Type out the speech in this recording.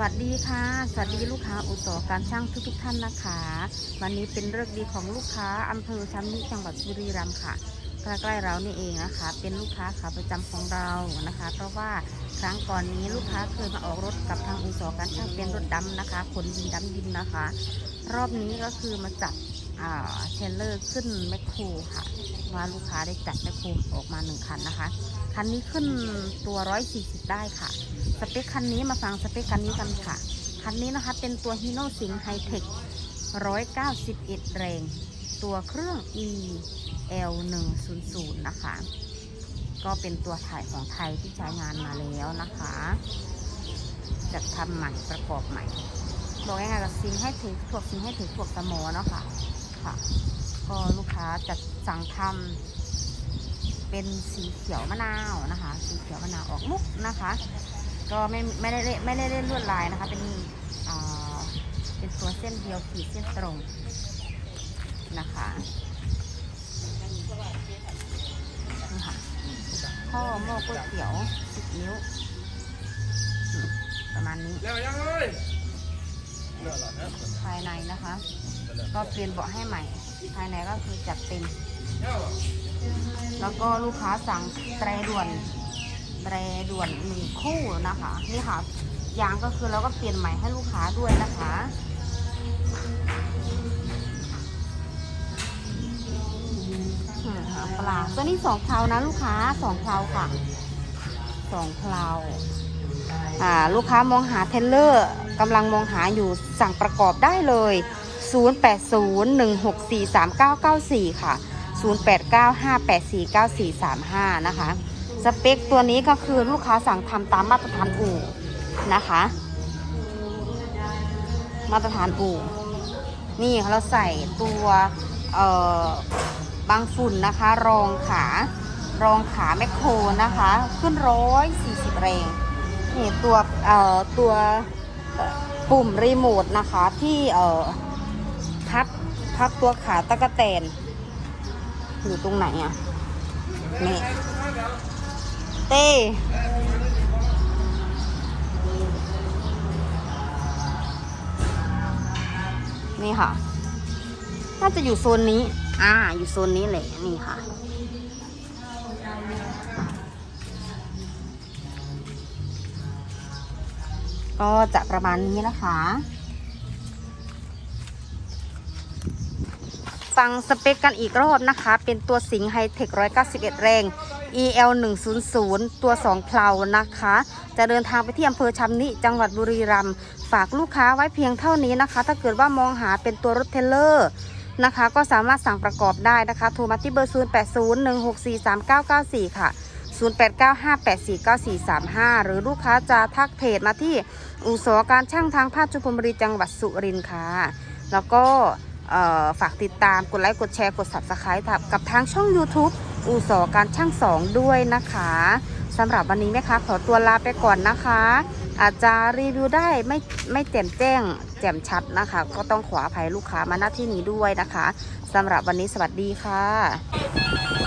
วัสดีค่ะ สวัสดีลูกค้าอุตสาหการช่างทุกทุกๆท่านนะคะ วันนี้เป็นเรื่องดีของลูกค้าอำเภอช้ำนิจังหวัดบุรีรัมย์ค่ะใกล้ๆเรานี่เองนะคะ เป็นลูกค้าขาประจำของเรานะคะ เพราะว่าครั้งก่อนนี้ลูกค้าเคยมาออกรถกับทางอุตสาหการช่างเป็นรถดำนะคะขนดินดำดินนะคะ รอบนี้ก็คือมาจัดเทรลเลอร์ขึ้นแมคโครค่ะ ว่าลูกค้าได้จัดแมคโครออกมาหนึ่งคันนะคะ คันนี้ขึ้นตัว 140 ได้ค่ะ สเปคคันนี้มาฟังสเปคคันนี้กันค่ะ คันนี้นะคะเป็นตัว Hino s i n g High Tech 191 แรง ตัวเครื่อง E L 1 0 0นะคะ ก็เป็นตัวถ่ายของไทยที่ใช้งานมาแล้วนะคะจัดทำใหม่ประกอบใหม่บอกง่ายๆกับซิงให้ถือพวกซิงให้ถือพวกสมอเนาะค่ะค่ะ ก็ลูกค้าจัดสั่งทำเป็นสีเขียวมะนาวนะคะ สีเขียวมะนาวออกมุกนะคะ ก็ไม่ไม่ได้เล่นไม่ได้เล่นลวดลายนะคะ เป็นอ่าเป็นตัวเส้นเดียวขีดเส้นตรงนะคะนี่ค่ะข้อหม้อก๋วยเตี๋ยวสิบนิ้วอืมประมาณนี้แล้วยังเอ้ยภายในนะคะ ก็เปลี่ยนเบาะให้ใหม่ ภายในก็คือจัดเต็ม แล้วก็ลูกค้าสั่งแตรด่วน แตรด่วนหนึ่งคู่นะคะ นี่ค่ะยางก็คือเราก็เปลี่ยนใหม่ให้ลูกค้าด้วยนะคะปลาตัวนี้สองเพลานะลูกค้าสองเพลาค่ะสองเพลาอ่าลูกค้ามองหาเทเลอร์กำลังมองหาอยู่สั่งประกอบได้เลย 0801643994 ค่ะ 0895849435 นะคะ สเปคตัวนี้ก็คือลูกค้าสั่งทำตามมาตรฐานอู่นะคะ มาตรฐานอู่นี่เราใส่ตัวเอ่อบางฝุ่นนะคะ รองขารองขาแมคโครนะคะ ขึ้นร้อยสี่สิบแรงนี่ตัวเอ่อตัวปุ่มรีโมทนะคะที่เอ่อพับพับตัวขาตะกะแตนอยู่ตรงไหนอะนี่ เต้นี่ค่ะ น่าจะอยู่โซนนี้ อ่า อยู่โซนนี้แหละ นี่ค่ะ ก็จะประมาณนี้นะคะ ฟังสเปคกันอีกรอบนะคะ เป็นตัวสิงไฮเทค191 แรง EL 100ตัว 2 เพลานะคะ จะเดินทางไปที่อำเภอชำนิจังหวัดบุรีรัมย์ฝากลูกค้าไว้เพียงเท่านี้นะคะ ถ้าเกิดว่ามองหาเป็นตัวรถเทเลอร์นะคะ ก็สามารถสั่งประกอบได้นะคะ โทรมาที่เบอร์ 0801643994 ค่ะ 0895849435 หรือลูกค้าจะทักเพจมาที่อุตสาหการช่างทางภาคชุพลบุรีจังหวัดสุรินทร์ค่ะ แล้วก็ ฝากติดตามกดไลค์กดแชร์กด subscribe กับทางช่อง YouTube อุตสอการช่างสองด้วยนะคะสำหรับวันนี้แม่ค้าขอตัวลาไปก่อนนะคะ อาจจะรีวิวได้ไม่ไม่แจ่มแจ้ง แจ่มชัดนะคะ ก็ต้องขออภัยลูกค้ามาณที่นี้ด้วยนะคะสำหรับวันนี้สวัสดีค่ะ